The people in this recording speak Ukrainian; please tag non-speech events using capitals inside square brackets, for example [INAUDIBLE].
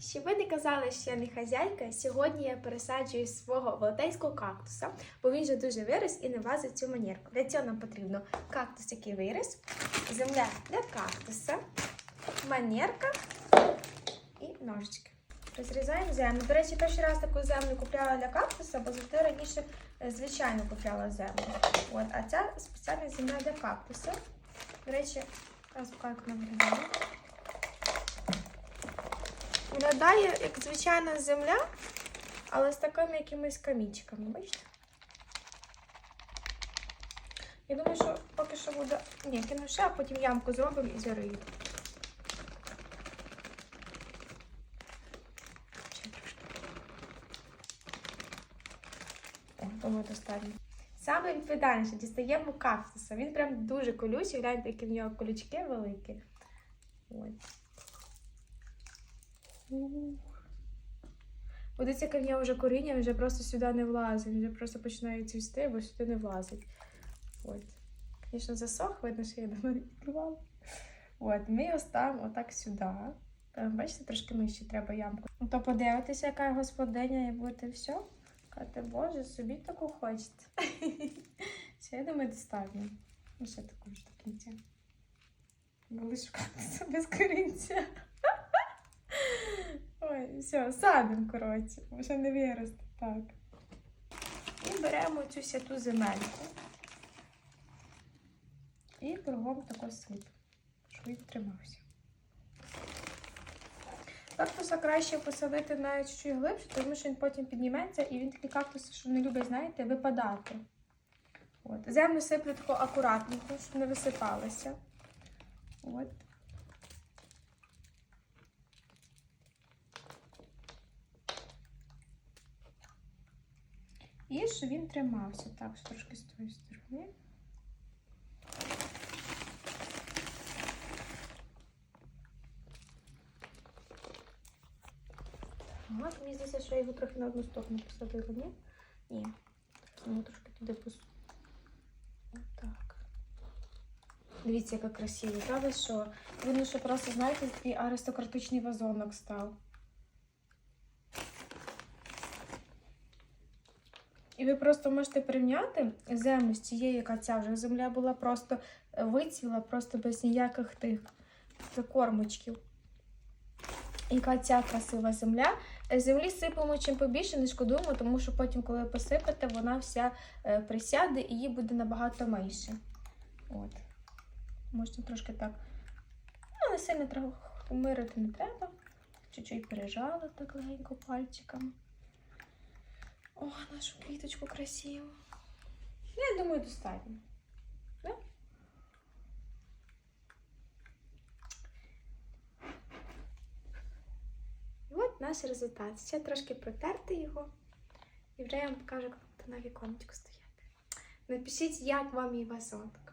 Щоб ви не казали, що я не хазяйка, сьогодні я пересаджую свого велетенського кактуса, бо він вже дуже виріс і не влазить цю манірку. Для цього нам потрібно кактус, який виріс, земля для кактуса, манірка і ножички. Розрізаємо землю. До речі, перший раз таку землю купляла для кактуса, бо завжди раніше е, звичайно купляла землю. От, а ця спеціальна земля для кактуса. До речі, покажу, як вона виглядає. Виглядає як звичайна земля, але з такими якимись камінчиками, бачите? Я думаю, що поки що буде. Ні, кину ще, а потім ямку зробимо і зарию. Думаю, достатньо. Саме відповідальніше дістаємо кактуса. Він прям дуже колючий, гляньте, які в нього колючки великі. Ось. Подивіться, в нього вже коріння, він вже просто сюди не влазить, він вже просто починає цвісти, бо сюди не влазить. От. Звісно, засох, видно, що я давно відкривала. От, ми його ставимо отак сюди. Там, бачите, трошки нижче треба ямку. Ну, То подивитися, яка господиня, і будете все. Кати, боже, собі таку хочете. [LAUGHS] Все, я думаю, достатньо. І ще таку ж до кінця. Були шукати себе з корінця. Все, садимо, коротше, ще не виросте. Так. І беремо цю святу земельку. І кругом тако сип, щоб він тримався. Кактуса краще посадити навіть чуть глибше, тому що він потім підніметься, і він такі кактуси, що не любить, знаєте, випадати. От. Землю сиплю тако акуратненько, щоб не висипалося. От. І щоб він тримався. Так, трошки з тої сторони. Так, мені здається, що я його трохи на одну сторону посадила, ні? Ні. Йому трошки туди посуну. Так. Дивіться, яка красива. Правда, що видно, що просто, знаєте, такий аристократичний вазонок став. І ви просто можете порівняти землю з тією, яка ця вже земля була просто е, вицвіла, просто без ніяких тих закормочків. Яка ця красива земля. Е, Землі сипемо чим побільше, не шкодуємо, тому що потім, коли посипете, вона вся е, присяде і її буде набагато менше. От. Можна трошки так. Ну, не сильно трохи мирити не треба. Чуть-чуть пережала так легенько пальчиками. О, нашу квіточку красиву. Я думаю, достатньо. Да? І от наш результат. Ще трошки протерти його. І вже я вам покажу, як на віконечку стояти. Напишіть, як вам мій вазонок.